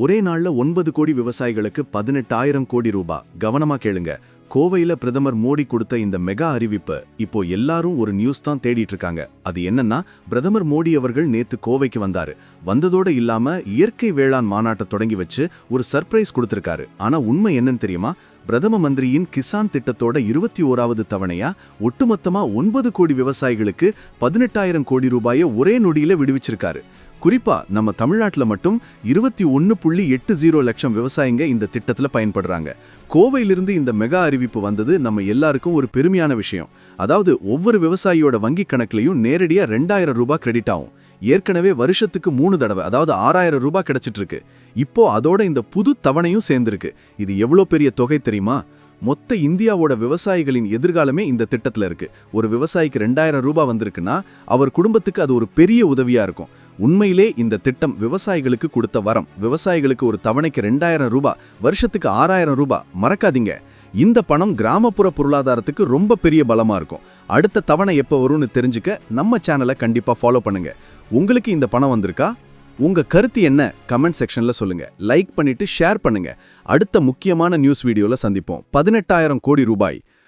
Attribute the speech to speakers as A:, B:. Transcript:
A: ஒரே நாள்ல ஒன்பது கோடி விவசாயிகளுக்கு பதினெட்டாயிரம் கோடி ரூபாய் கவனமா கேளுங்க. கோவையில பிரதமர் மோடி கொடுத்த இந்த மெகா அறிவிப்பு இப்போ எல்லாரும் ஒரு நியூஸ் தான் தேடிட்டு இருக்காங்க. அது என்னன்னா பிரதமர் மோடி அவர்கள் நேத்து கோவைக்கு வந்தாரு. வந்ததோட இல்லாம இயற்கை வேளாண் மாநாட்டை தொடங்கி வச்சு ஒரு சர்ப்ரைஸ் கொடுத்திருக்காரு. ஆனா உண்மை என்னன்னு தெரியுமா? பிரதம மந்திரியின் கிசான் திட்டத்தோட இருபத்தி ஓராவது தவணையா ஒட்டுமொத்தமா ஒன்பது கோடி விவசாயிகளுக்கு பதினெட்டாயிரம் கோடி ரூபாயை ஒரே நொடியில விடுவிச்சிருக்காரு. குறிப்பா நம்ம தமிழ்நாட்டில் மட்டும் இருபத்தி ஒன்று புள்ளி எட்டு ஜீரோ லட்சம் விவசாயிங்க இந்த திட்டத்தில் பயன்படுறாங்க. கோவையிலிருந்து இந்த மெகா அறிவிப்பு வந்தது நம்ம எல்லாருக்கும் ஒரு பெருமையான விஷயம். அதாவது ஒவ்வொரு விவசாயியோட வங்கி கணக்குலையும் நேரடியாக ரெண்டாயிரம் ரூபாய் கிரெடிட் ஆகும். ஏற்கனவே வருஷத்துக்கு மூணு தடவை அதாவது ஆறாயிரம் ரூபாய் கிடைச்சிட்டு இருக்கு. இப்போ அதோட இந்த புது தவணையும் சேர்ந்திருக்கு. இது எவ்வளோ பெரிய தொகை தெரியுமா? மொத்த இந்தியாவோட விவசாயிகளின் எதிர்காலமே இந்த திட்டத்தில் இருக்கு. ஒரு விவசாயிக்கு ரெண்டாயிரம் ரூபாய் வந்திருக்குன்னா அவர் குடும்பத்துக்கு அது ஒரு பெரிய உதவியா இருக்கும். உண்மையிலே இந்த திட்டம் விவசாயிகளுக்கு கொடுத்த வரம். விவசாயிகளுக்கு ஒரு தவணைக்கு ரெண்டாயிரம் ரூபாய் வருஷத்துக்கு ஆறாயிரம் ரூபாய் மறக்காதீங்க. இந்த பணம் கிராமப்புற பொருளாதாரத்துக்கு ரொம்ப பெரிய பலமா இருக்கும். அடுத்த தவணை எப்போ வரும்னு தெரிஞ்சுக்க நம்ம சேனலை கண்டிப்பா ஃபாலோ பண்ணுங்க. உங்களுக்கு இந்த பணம் வந்திருக்கா? உங்க கருத்து என்ன? கமெண்ட் செக்ஷன்ல சொல்லுங்க. லைக் பண்ணிட்டு ஷேர் பண்ணுங்க. அடுத்த முக்கியமான நியூஸ் வீடியோல சந்திப்போம். பதினெட்டாயிரம் கோடி ரூபாய்.